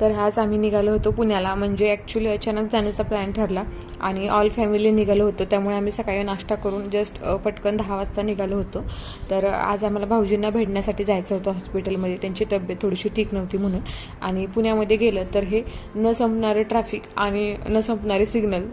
तर आज आम्ही निघालो होतो पुण्याला. म्हणजे ॲक्च्युली अचानक जाण्याचा प्लॅन ठरला आणि ऑल फॅमिली निघालो होतो. त्यामुळे आम्ही सकाळी नाश्ता करून जस्ट पटकन दहा वाजता निघालो होतो. तर आज आम्हाला भाऊजींना भेटण्यासाठी जायचं होतं हॉस्पिटलमध्ये त्यांची तब्येत थोडीशी ठीक नव्हती म्हणून. आणि पुण्यामध्ये गेलं तर हे न संपणारे ट्रॅफिक आणि न संपणारे सिग्नल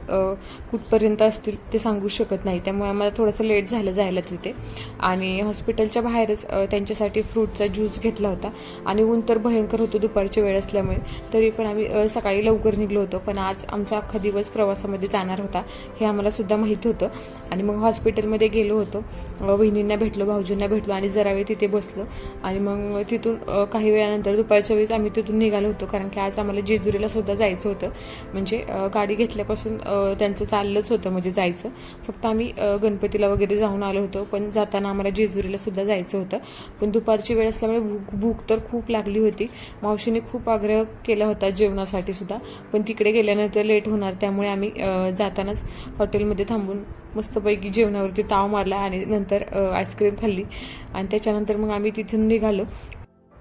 कुठपर्यंत असतील ते सांगू शकत नाही. त्यामुळे आम्हाला थोडंसं लेट झालं जायला तिथे. आणि हॉस्पिटलच्या बाहेरच त्यांच्यासाठी फ्रूटचा ज्यूस घेतला होता. आणि ऊन तर भयंकर होतं दुपारची वेळ असल्यामुळे. तरी पण आम्ही सकाळी लवकर निघलो होतो पण आज आमचा अख्खा दिवस प्रवासामध्ये जाणार होता हे आम्हाला सुद्धा माहीत होतं. आणि मग हॉस्पिटलमध्ये गेलो होतो. वहिनींना भेटलो भाऊजींना भेटलो आणि जरा वेळ तिथे बसलो. आणि मग तिथून काही वेळानंतर दुपारच्या वेळेस आम्ही तिथून निघालो होतो कारण की आज आम्हाला जेजुरीला सुद्धा जायचं होतं. म्हणजे गाडी घेतल्यापासून त्यांचं चाललंच होतं म्हणजे जायचं. फक्त आम्ही गणपतीला वगैरे जाऊन आलो होतो पण जाताना आम्हाला जेजुरीला सुद्धा जायचं होतं. पण दुपारची वेळ असल्यामुळे भूक भूक तर खूप लागली होती. मावशीने खूप आग्रह केला होता जेवणासाठी सुद्धा. पण तिकडे गेल्यानंतर लेट होणार त्यामुळे आम्ही जातानाच हॉटेलमध्ये थांबून मस्तपैकी जेवणावरती ताव मारला आणि नंतर आईस्क्रीम खाल्ली. आणि त्याच्यानंतर मग आम्ही तिथून निघालो.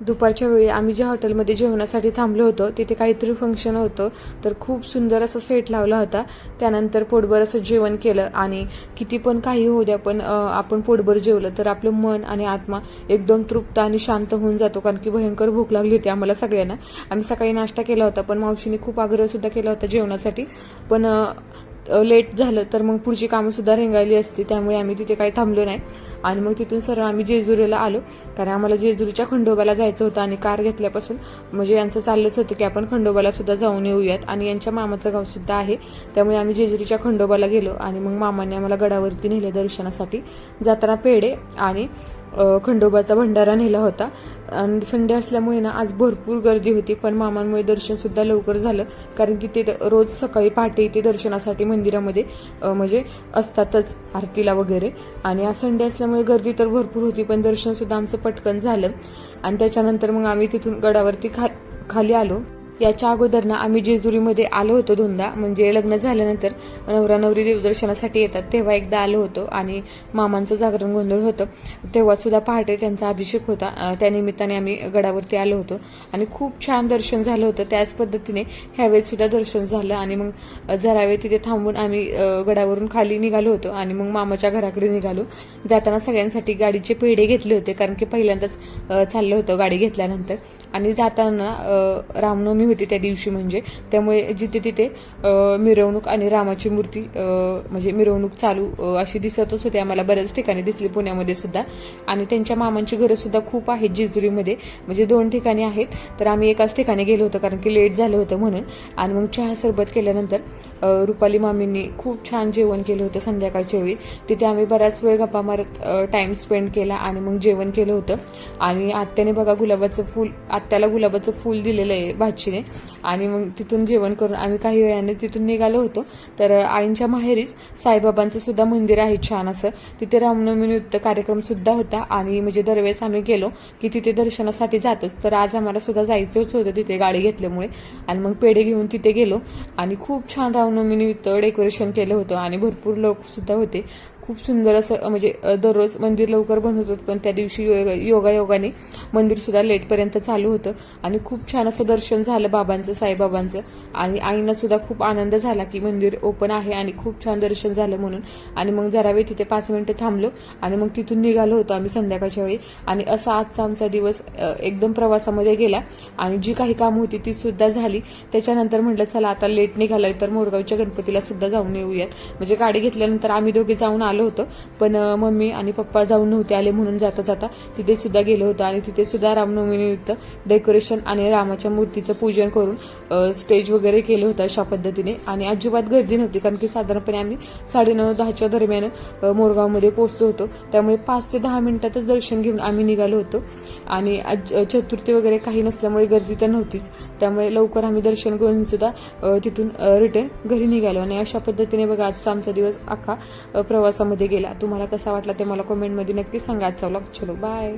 दुपारच्या वेळी आम्ही ज्या हॉटेलमध्ये जेवणासाठी थांबलो होतो तिथे काहीतरी फंक्शन होतं. तर खूप सुंदर असं सेट लावला होता. त्यानंतर पोटभर असं जेवण केलं आणि किती पण काही होऊ द्या पण आपण पोटभर जेवलं तर आपलं मन आणि आत्मा एकदम तृप्त आणि शांत होऊन जातो. कारण की भयंकर भूक लागली होती आम्हाला सगळ्यांना. आम्ही सकाळी नाश्ता केला होता पण मावशीने खूप आग्रह सुद्धा केला होता जेवणासाठी. पण लेट झालं तर मग पुढची कामं सुद्धा रेंगाळली असती त्यामुळे आम्ही तिथे काही थांबलो नाही. आणि मग तिथून सरळ आम्ही जेजुरीला आलो कारण आम्हाला जेजुरीच्या खंडोबाला जायचं होतं आणि कार घेतल्यापासून म्हणजे यांचं चाललंच होतं की आपण खंडोबाला सुद्धा जाऊन येऊयात. आणि यांच्या मामाचं गाव सुद्धा आहे त्यामुळे आम्ही जेजुरीच्या खंडोबाला गेलो आणि मग मामाने आम्हाला गडावरती नेले दर्शनासाठी. जाताना पेढे आणि खंडोबाचा भंडारा नेला होता. आणि संडे असल्यामुळे ना आज भरपूर गर्दी होती पण मामांमुळे दर्शन सुद्धा लवकर झालं. कारण की ते रोज सकाळी पहाटे इथे दर्शनासाठी मंदिरामध्ये म्हणजे असतातच आरतीला वगैरे. आणि आज संडे असल्यामुळे गर्दी तर भरपूर होती पण दर्शन सुद्धा आमचं पटकन झालं. आणि त्याच्यानंतर मग आम्ही तिथून गडावरती खा खाली आलो. याच्या अगोदर ना आम्ही जेजुरीमध्ये आलो होतो दोनदा. म्हणजे लग्न झाल्यानंतर नवरा नवरी देवदर्शनासाठी येतात तेव्हा एकदा आलो होतो आणि मामांचं जागरण गोंधळ होतं. तेव्हा सुद्धा पहाटे त्यांचा अभिषेक होता. त्यानिमित्ताने त्या निमित्ताने आम्ही गडावरती आलो होतो. आणि खूप छान दर्शन झालं होतं. त्याच पद्धतीने ह्यावेळेस सुद्धा दर्शन झालं आणि मग जरा वेळ तिथे थांबून आम्ही गडावरून खाली निघालो होतो आणि मग मामाच्या घराकडे निघालो. जाताना सगळ्यांसाठी गाडीचे पेढे घेतले होते कारण की पहिल्यांदाच चाललं होतं गाडी घेतल्यानंतर. आणि जाताना रामनवमी होती त्या दिवशी म्हणजे. त्यामुळे जिथे तिथे मिरवणूक आणि रामाची मूर्ती म्हणजे मिरवणूक चालू अशी दिसतच होती. आम्हाला बऱ्याच ठिकाणी दिसली. पुण्यामध्ये सुद्धा. आणि त्यांच्या मामांची घरं सुद्धा खूप आहेत जेजुरीमध्ये. म्हणजे दोन ठिकाणी आहेत. तर आम्ही एकाच ठिकाणी गेलो होतो कारण की लेट झालं होतं म्हणून. आणि मग चहा सरबत केल्यानंतर रुपाली मामींनी खूप छान जेवण केलं होतं संध्याकाळच्या वेळी. तिथे आम्ही बराच वेळ गप्पा मारत टाइम स्पेंड केला आणि मग जेवण केलं होतं. आणि आत्याने बघा गुलाबाचं फूल आत्याला गुलाबाचं फूल दिलेलं आहे भाचीने. आणि मग तिथून जेवण करून आम्ही काही वेळाने तिथून निघालो होतो. तर आईंच्या माहेरीच साईबाबांचं सुद्धा मंदिर आहे छान असं. तिथे रामनवमी नृत्य कार्यक्रम सुद्धा होता आणि म्हणजे दरवेळेस आम्ही गेलो की तिथे दर्शनासाठी जातोच. तर आज आम्हाला सुद्धा जायचंच होतं तिथे गाडी घेतल्यामुळे. आणि मग पेढे घेऊन तिथे गेलो आणि खूप छान रामनवमी डेकोरेशन केलं होतं आणि भरपूर लोक सुद्धा होते. खूप सुंदर असं म्हणजे दररोज मंदिर लवकर बंद होतं पण त्या दिवशी योगा योगायोगाने मंदिर सुद्धा लेटपर्यंत चालू होतं. आणि खूप छान असं दर्शन झालं बाबांचं साईबाबांचं. आणि आईना सुद्धा खूप आनंद झाला की मंदिर ओपन आहे आणि खूप छान दर्शन झालं म्हणून. आणि मग जरा वेळ तिथे पाच मिनिटं थांबलो आणि मग तिथून निघालो होतो आम्ही संध्याकाळच्या वेळी. आणि असा आजचा आमचा दिवस एकदम प्रवासामध्ये गेला. आणि जी काही कामं होती ती सुद्धा झाली. त्याच्यानंतर म्हटलं चला आता लेट निघालोय तर मोरगावच्या गणपतीला सुद्धा जाऊन येऊयात. म्हणजे गाडी घेतल्यानंतर आम्ही दोघे जाऊन आलो. होतं. पण मम्मी आणि पप्पा जाऊन नव्हते आले म्हणून जाता जाता तिथे सुद्धा गेलो होतो आणि तिथे सुद्धा रामनवमीनिमित्त डेकोरेशन आणि रामाच्या मूर्तीचं पूजन करून स्टेज वगैरे केलं होतं अशा पद्धतीने. आणि अजिबात गर्दी नव्हती कारण की साधारणपणे आम्ही साडेनऊ दहाच्या दरम्यान मोरगावमध्ये पोहोचलो होतो. त्यामुळे पाच ते दहा मिनिटातच दर्शन घेऊन आम्ही निघालो होतो. आणि आज चतुर्थी वगैरे काही नसल्यामुळे गर्दी तर नव्हतीच. त्यामुळे लवकर आम्ही दर्शन करून सुद्धा तिथून रिटर्न घरी निघालो. आणि अशा पद्धतीने बघा आजचा आमचा दिवस अख्खा प्रवास प्रवासामध्ये गेला. तुम्हाला कसा वाटला ते मला कमेंटमध्ये नक्की सांगा. आजचा व्लॉग चलो बाय